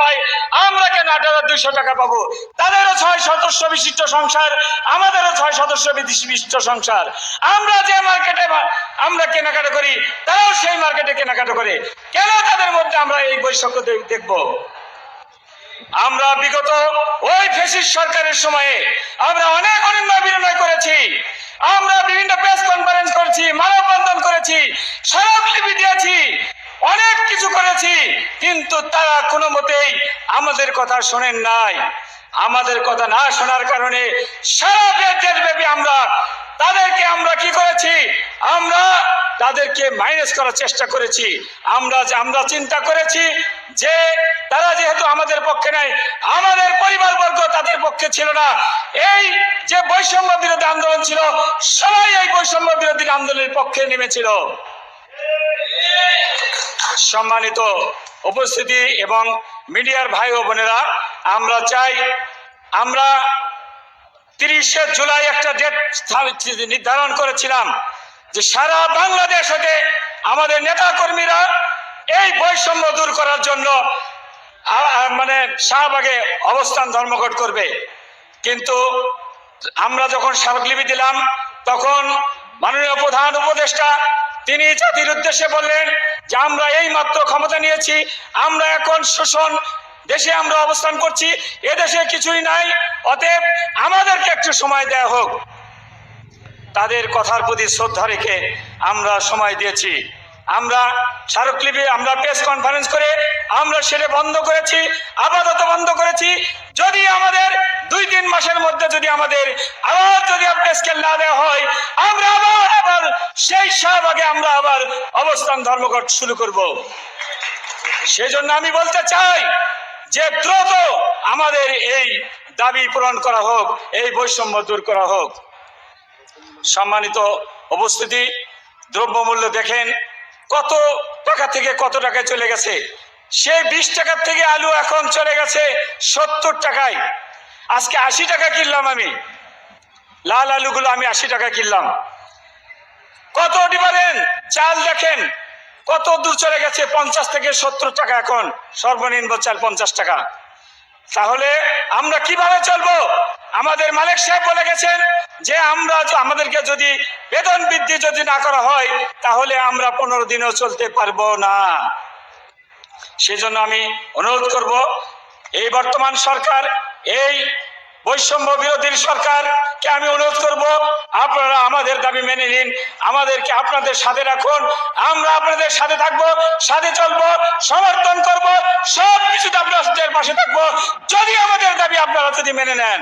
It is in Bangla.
পায় আমরা কেন আট হাজার দুইশো টাকা পাবো? তাদেরও ছয় সদস্য বিশিষ্ট সংসার, আমাদেরও ছয় সদস্য বিশিষ্ট সংসার। আমরা যে মার্কেটে আমরা কেনাকাটা করি, তারাও সেই মার্কেটে কেনাকাটা করে। কেন তাদের মধ্যে আমরা এই বৈষম্য দেখব? আমরা বিগত ওই ফেসিস সরকারের সময়ে আমরা অনেক অনিন্দ বিনিময় করেছি। আমরা বিভিন্ন প্রেস কনফারেন্স করেছি মানববন্ধন করেছি স্মারকলিপি দিয়েছি অনেক কিছু করেছি কিন্তু তারা কোনো মতেই আমাদের কথা শোনেন নাই। আমাদের কথা না শোনার কারণে সারা দেশ ব্যাপী আমরা তাদেরকে আমরা কি করেছি? আমরা তাদেরকে মাইনাস করার চেষ্টা করেছি। আমরা আমরা চিন্তা করেছি যে তারা যেহেতু আমাদের পক্ষে নাই, আমাদের পরিবার পরিবারবর্গ তাদের পক্ষে ছিল না। এই যে বৈষম্য বিরোধী আন্দোলন ছিল, সবাই এই বৈষম্য বিরোধী আন্দোলনের পক্ষে নেমেছিল। সম্মানিত উপস্থিতি এবং মিডিয়ার ভাই ও বোনেরা, আমরা চাই আমরা তিরিশে জুলাই একটা ডেট নির্ধারণ করেছিলাম যে সারা বাংলাদেশ হতে আমাদের নেতা কর্মীরা এই বৈষম্য দূর করার জন্য মানে শাহবাগে অবস্থান ধর্মঘট করবে। কিন্তু আমরা যখন স্মারকলিপি দিলাম, তখন মাননীয় প্রধান উপদেষ্টা, তিনি জাতির উদ্দেশ্যে বললেন যে আমরা এই মাত্র ক্ষমতা নিয়েছি, আমরা এখন শোষণ দেশে আমরা অবস্থান করছি এদেশে কিছুই নাই, অতএব আমাদেরকে একটু সময় দেয়া হোক। তাদের কথার প্রতি শ্রদ্ধা রেখে আমরা সময় দিয়েছি। আমরা স্মারকলিপি, আমরা প্রেস কনফারেন্স করে আমরা সেটা বন্ধ করেছি, আপাতত বন্ধ করেছি যদি আমাদের দুই তিন মাসের মধ্যে যদি আমাদের আবার যদি স্কেল না দেওয়া হয়, আমরা আবার আবার সেই শাহবাগে আমরা আবার অবস্থান ধর্মঘট শুরু করব। সেজন্য আমি বলতে চাই যে দ্রুত আমাদের এই দাবি পূরণ করা হোক, এই বৈষম্য দূর করা হোক। সম্মানিত উপস্থিতি, দ্রব্যমূল্য দেখেন কত টাকা থেকে কত টাকায় চলে গেছে? সেই বিশ টাকার থেকে আলু এখন চলে গেছে সত্তর টাকায়। আজকে আশি টাকা কিনলাম আমি। লাল আলুগুলো আমি আশি টাকা কিনলাম। কত ডিফারেন্ট চাল দেখেন, কত দূর চলে গেছে, পঞ্চাশ থেকে সত্তর টাকা এখন। সর্বনিম্ন চাল পঞ্চাশ টাকা। তাহলে আমরা কীভাবে চলবো? আমাদের মালিক সাহেব বলে গেছেন যে আমরা আমাদেরকে যদি বেতন বৃদ্ধি যদি না করা হয়, তাহলে আমরা পনেরো দিনও চলতে পারব না। সেজন্য আমি অনুরোধ করব, এই বর্তমান সরকার, এই বৈষম্য বিরোধী সরকারকে আমি অনুরোধ করব, আপনারা আমাদের দাবি মেনে নিন, আমাদেরকে আপনাদের সাথে রাখুন, আমরা আপনাদের সাথে থাকব, সাথে চলবো, সমর্থন করব সব কিছুতে আপনাদের পাশে থাকব, যদি আমাদের দাবি আপনারা যদি মেনে নেন।